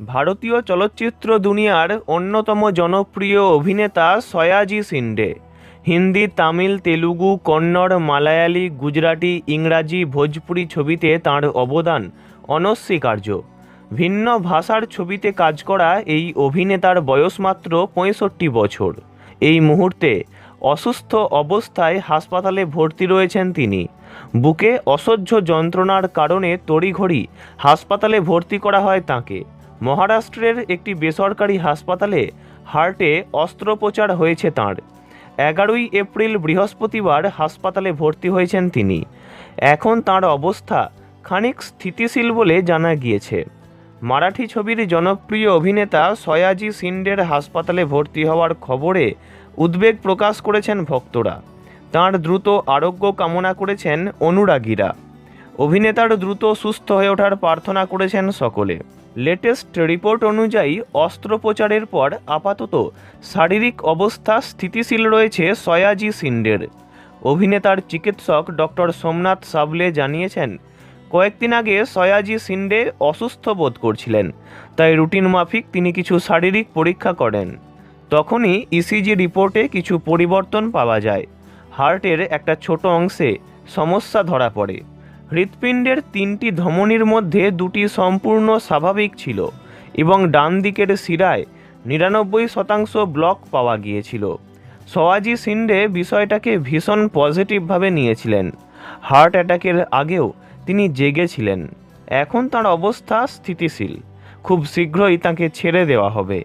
ভারতীয় চলচ্চিত্র দুনিয়ার অন্যতম জনপ্রিয় অভিনেতা সয়াজি শিন্ডে হিন্দি, তামিল, তেলুগু, কন্নড়, মালায়ালি, গুজরাটি, ইংরাজি, ভোজপুরি ছবিতে তাঁর অবদান অনস্বীকার্য। ভিন্ন ভাষার ছবিতে কাজ করা এই অভিনেতার বয়স মাত্র পঁয়ষট্টি বছর। এই মুহূর্তে অসুস্থ অবস্থায় হাসপাতালে ভর্তি রয়েছেন তিনি। বুকে অসহ্য যন্ত্রণার কারণে তড়িঘড়ি হাসপাতালে ভর্তি করা হয় তাকে। মহারাষ্ট্রের একটি বেসরকারি হাসপাতালে হার্টে অস্ত্রোপচার হয়েছে তাঁর। এগারোই এপ্রিল বৃহস্পতিবার হাসপাতালে ভর্তি হয়েছেন তিনি। এখন তাঁর অবস্থা খানিক স্থিতিশীল বলে জানা গিয়েছে। মারাঠি ছবির জনপ্রিয় অভিনেতা সয়াজি সিন্ডের হাসপাতালে ভর্তি হওয়ার খবরে উদ্বেগ প্রকাশ করেছেন ভক্তরা। তাঁর দ্রুত আরোগ্য কামনা করেছেন অনুরাগীরা। অভিনেতার দ্রুত সুস্থ হয়ে ওঠার প্রার্থনা করেছেন সকলে। লেটেস্ট রিপোর্ট অনুযায়ী অস্ত্রোপচারের পর আপাতত শারীরিক অবস্থা স্থিতিশীল রয়েছে সয়াজি সিন্ডের। অভিনেতার চিকিৎসক ডক্টর সোমনাথ সাবলে জানিয়েছেন, কয়েকদিন আগে সয়াজি সিন্ডে অসুস্থ বোধ করছিলেন, তাই রুটিন মাফিক তিনি কিছু শারীরিক পরীক্ষা করেন। তখনই ইসিজি রিপোর্টে কিছু পরিবর্তন পাওয়া যায়। হার্টের একটা ছোট অংশে সমস্যা ধরা পড়ে। হৃৎপিণ্ডের তিনটি ধমনির মধ্যে দুটি সম্পূর্ণ স্বাভাবিক ছিল এবং ডান দিকের শিরায় নিরানব্বই শতাংশ ব্লক পাওয়া গিয়েছিল। সওয়াজি সিন্ডে বিষয়টাকে ভীষণ পজিটিভভাবে নিয়েছিলেন। হার্ট অ্যাটাকের আগেও তিনি জেগেছিলেন। এখন তার অবস্থা স্থিতিশীল। খুব শীঘ্রই তাকে ছেড়ে দেওয়া হবে।